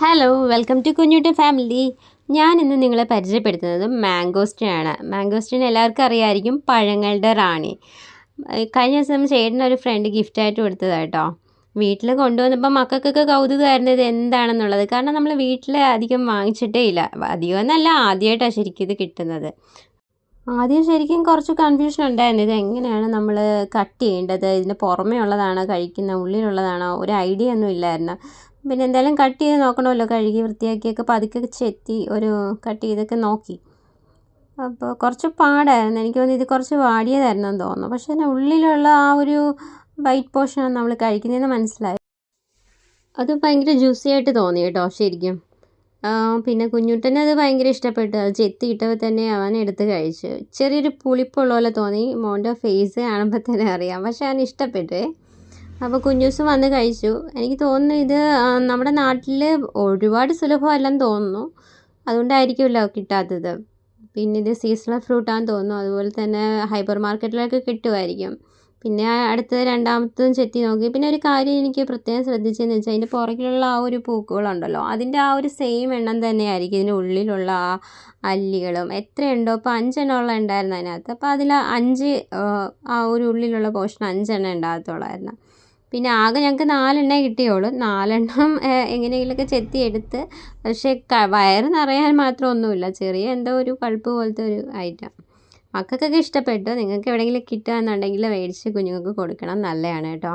Hello welcome to Kunjutty family ഞാൻ ഇന്ന് നിങ്ങളെ പരിചയപ്പെടുത്തുന്നത് മാംഗോസ്റ്റിനാണ് മാംഗോസ്റ്റിൻ എല്ലാവർക്കും അറിയാമായിരിക്കും പഴങ്ങളുടെ റാണി. കഴിഞ്ഞ ദിവസം ചേട്ടൻ ഒരു ഫ്രണ്ട് ഗിഫ്റ്റായിട്ട് കൊടുത്തതാണ് കേട്ടോ. വീട്ടിൽ കൊണ്ടുവന്നപ്പോൾ മക്കൾക്കൊക്കെ കൗതുകമായിരുന്നു ഇത് എന്താണെന്നുള്ളത്. കാരണം നമ്മൾ വീട്ടിൽ അധികം വാങ്ങിച്ചിട്ടേ ഇല്ല. അധികം എന്നല്ല ആദ്യമായിട്ടാണ് ശരിക്കും ഇത് കിട്ടുന്നത്. ആദ്യം ശരിക്കും കുറച്ച് കൺഫ്യൂഷൻ ഉണ്ടായിരുന്നു. ഇത് എങ്ങനെയാണ് നമ്മൾ കട്ട് ചെയ്യേണ്ടത്? ഇതിന് പുറമേ ഉള്ളതാണോ? കഴിക്കുന്ന ഉള്ളിലുള്ളതാണോ? ഒരു ഐഡിയ ഒന്നും ഇല്ലായിരുന്നു. പിന്നെ എന്തായാലും കട്ട് ചെയ്ത് നോക്കണമല്ലോ. കഴുകി വൃത്തിയാക്കിയൊക്കെ പതുക്കെ ചെത്തി ഒരു കട്ട് ചെയ്തൊക്കെ നോക്കി. അപ്പോൾ കുറച്ച് പാടായിരുന്നു. എനിക്ക് തോന്നുന്നു ഇത് കുറച്ച് വാടിയതായിരുന്നു എന്ന് തോന്നുന്നു. പക്ഷേ അതിന് ഉള്ളിലുള്ള ആ ഒരു വൈറ്റ് പോർഷനാണ് നമ്മൾ കഴിക്കുന്നതെന്ന് മനസ്സിലായി. അത് ഭയങ്കര ജ്യൂസി ആയിട്ട് തോന്നി കേട്ടോ ശരിക്കും. പിന്നെ കുഞ്ഞുട്ടനെ അത് ഭയങ്കര ഇഷ്ടപ്പെട്ടു. അത് ചെത്തിയിട്ടപ്പോൾ തന്നെ അവൻ എടുത്ത് കഴിച്ചു. ചെറിയൊരു പുളിപ്പുള്ള പോലെ തോന്നി. മോന്റെ ഫേസ് കാണുമ്പോൾ തന്നെ അറിയാം. പക്ഷെ അവൻ ഇഷ്ടപ്പെട്ടേ. അപ്പോൾ കുഞ്ഞൂസും വന്ന് കഴിച്ചു. എനിക്ക് തോന്നുന്നു ഇത് നമ്മുടെ നാട്ടിൽ ഒരുപാട് സുലഭമല്ലെന്ന് തോന്നുന്നു. അതുകൊണ്ടായിരിക്കുമല്ലോ കിട്ടാത്തത്. പിന്നെ ഇത് സീസണൽ ഫ്രൂട്ടാന്ന് തോന്നുന്നു. അതുപോലെ തന്നെ ഹൈപ്പർ മാർക്കറ്റിലൊക്കെ കിട്ടുമായിരിക്കും. പിന്നെ അടുത്ത രണ്ടാമത്തതും ചെത്തി നോക്കി. പിന്നെ ഒരു കാര്യം എനിക്ക് പ്രത്യേകം ശ്രദ്ധിച്ചതെന്ന് വെച്ചാൽ അതിന്റെ പുറകിലുള്ള ആ ഒരു പൂക്കളുണ്ടല്ലോ അതിന്റെ ആ ഒരു സെയിം എണ്ണം തന്നെയായിരിക്കും ഇതിന്റെ ഉള്ളിലുള്ള ആ അല്ലികളും. എത്രയുണ്ടോ? ഇപ്പോൾ അഞ്ചെണ്ണം ഉള്ള ഉണ്ടായിരുന്നു അതിനകത്ത്. അപ്പോൾ അതിൽ അഞ്ച് ആ ഒരു ഉള്ളിലുള്ള പോർഷൻ അഞ്ചെണ്ണം ഉണ്ടാകത്തുള്ളായിരുന്നു. പിന്നെ ആകെ ഞങ്ങൾക്ക് നാലെണ്ണ കിട്ടിയുള്ളൂ. നാലെണ്ണം എങ്ങനെയെങ്കിലുമൊക്കെ ചെത്തി എടുത്ത് പക്ഷേ വയറ് നിറയാൻ മാത്രം ഒന്നുമില്ല. ചെറിയ എന്തോ ഒരു പൾപ്പ് പോലത്തെ ഒരു ഐറ്റം മക്കൾക്കൊക്കെ ഇഷ്ടപ്പെട്ടു. നിങ്ങൾക്ക് എവിടെയെങ്കിലും കിട്ടുകയെന്നുണ്ടെങ്കിൽ മേടിച്ച് കുഞ്ഞുങ്ങൾക്ക് കൊടുക്കണം. നല്ലതാണ് കേട്ടോ.